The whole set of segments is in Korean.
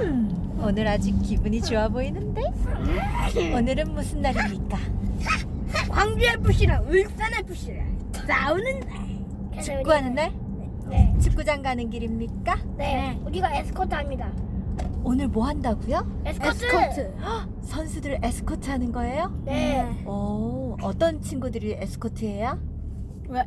음, 오늘 아주 기분이 좋아 보이는데? 오늘은 무슨 날입니까? 광주 FC랑 울산 FC랑 싸우는 날. 축구하는 날? 네. 축구장 가는 길입니까? 네. 우리가 에스코트 합니다. 오늘 뭐 한다고요? 에스코트. 헉, 선수들 에스코트 하는 거예요? 네. 오, 어떤 친구들이 에스코트예요?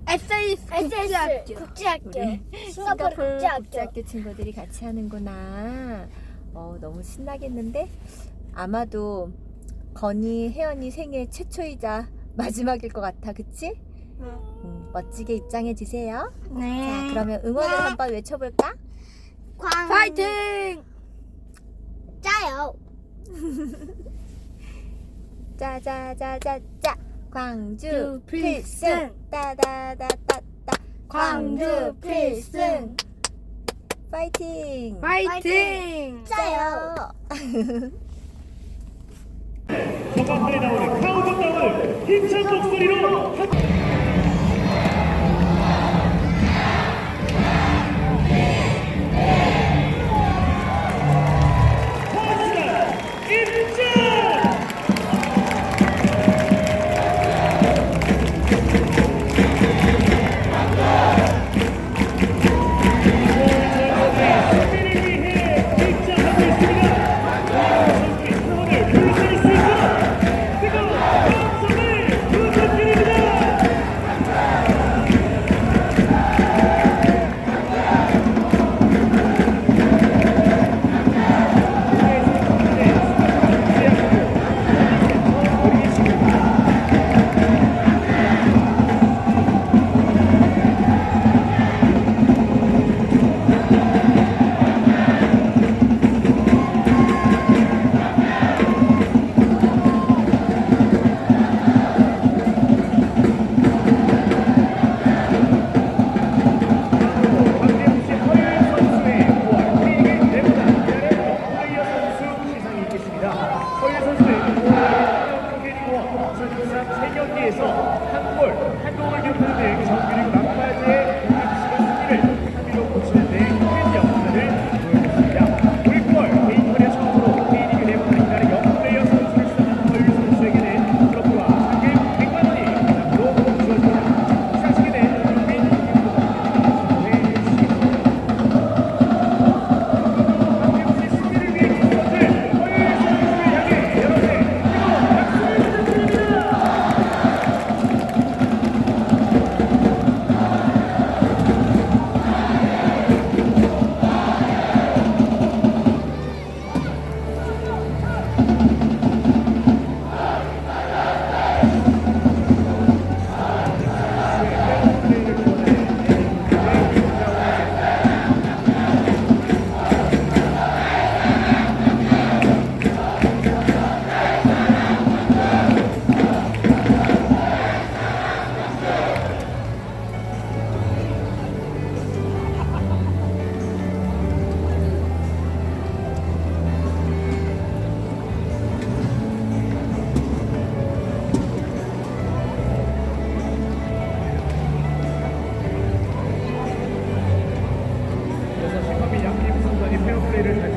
SS 국제학교. 국제학교. 우리 싱가포르. 국제학교 친구들이 같이 하는구나. 어, 너무 신나겠는데? 아마도 건이 혜연이 생애 최초이자 마지막일 것 같아, 그치? 음, 멋지게 입장해 주세요. 네. 자, 그러면 응원을 한번 외쳐볼까? 광... 파이팅! 짜요. 짜자자자자 광주 주 필승. 따다다다따 광주 필승 파이팅 파이팅! 짜요 소방관에 나오는 카우nt다운을 힘찬 목소리로 서예 선수는 3경기에서 한 골, 한 골을 기록하는 등 정규리그 இருக்க